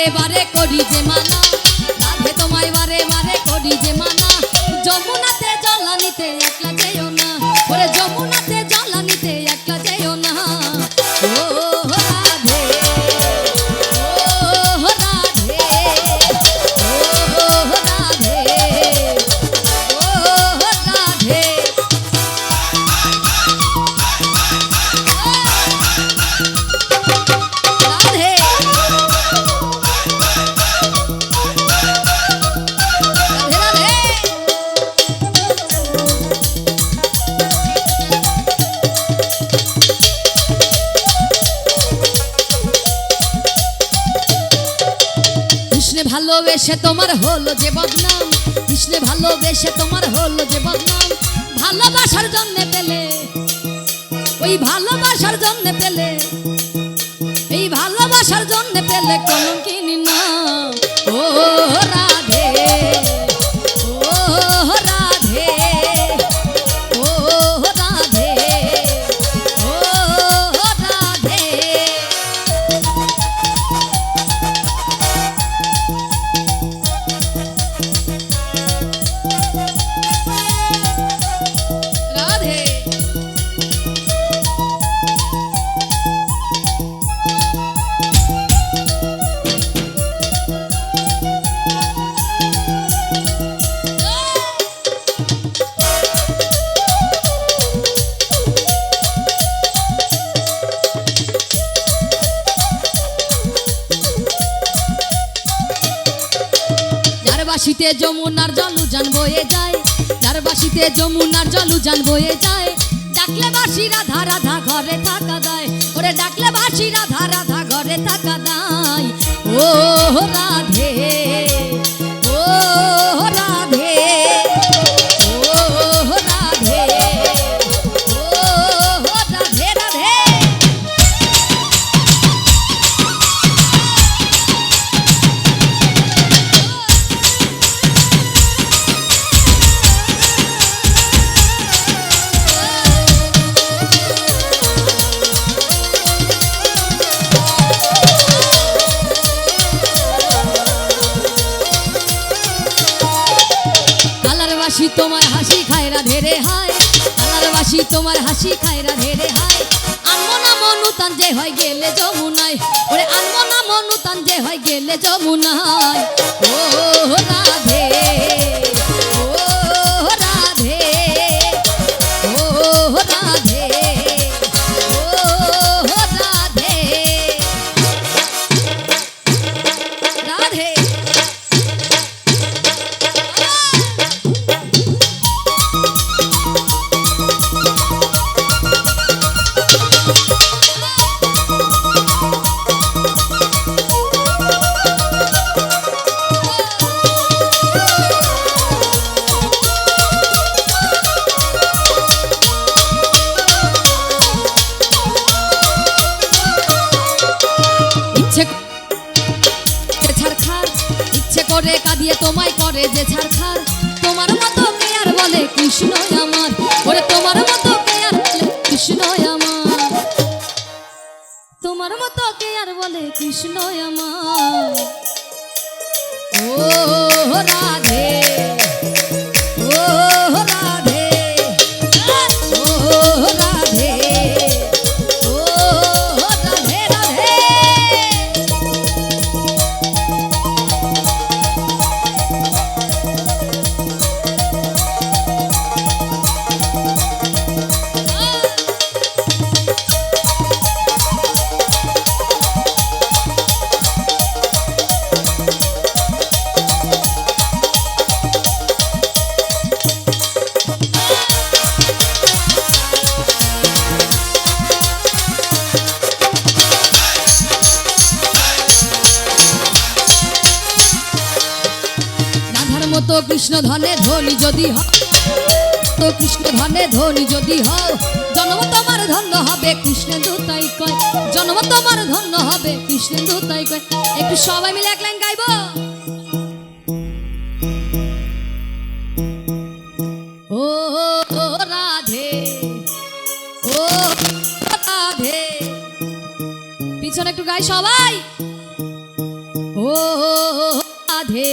বারে বারে করি যে মানা ভালোবেসে তোমার হলো যে বদনাম। কৃষ্ণে ভালোবেসে তোমার হলো যে বদনাম। ভালোবাসার জন্য পেলে, ওই ভালোবাসার জন্য পেলে, এই ভালোবাসার জন্য পেলে কোনো বাসিতে যমুনার জলু জান বয়ে যায়। যার বাসিতে যমুনার জলু জান বয়ে যায়। ডাকলে বাসি রাধা রাধা ঘরে থাকা দায় ওরে ডাকলে বাসি রাধা রাধা ঘরে থাকা দায় ও রাধে, ও কালার বাসি তোমার হাসি খায়রা ধেরে হায়। ভালোবাসি বাসি তোমার হাসি খায়রা ধেরে হায়। আনমো না মনুতান যে হয় গেলে যমুনায়। ওরে আনমো না মনুতান যে হয় গেলে যমুনায়। করে যে ছাড়খার। তোমার মতো কে বলে কৃষ্ণ আমার? ওরে, তোমার মতো কে বলে কৃষ্ণ আমার? তোমার মতো কে বলে কৃষ্ণ আমার? ও রাধে কৃষ্ণ ধনে ধনী যদি তো কৃষ্ণ ধনে ধনী যদি হও জন্ম তোমার ধন্য হবে কৃষ্ণেন্দু তাই কয়। জন্ম তোমার ধন্য হবে কৃষ্ণেন্দু তাই কয়। একটু সবাই মিলে এক লাইন গাইবো? একটু গাই সবাই। ও রাধে।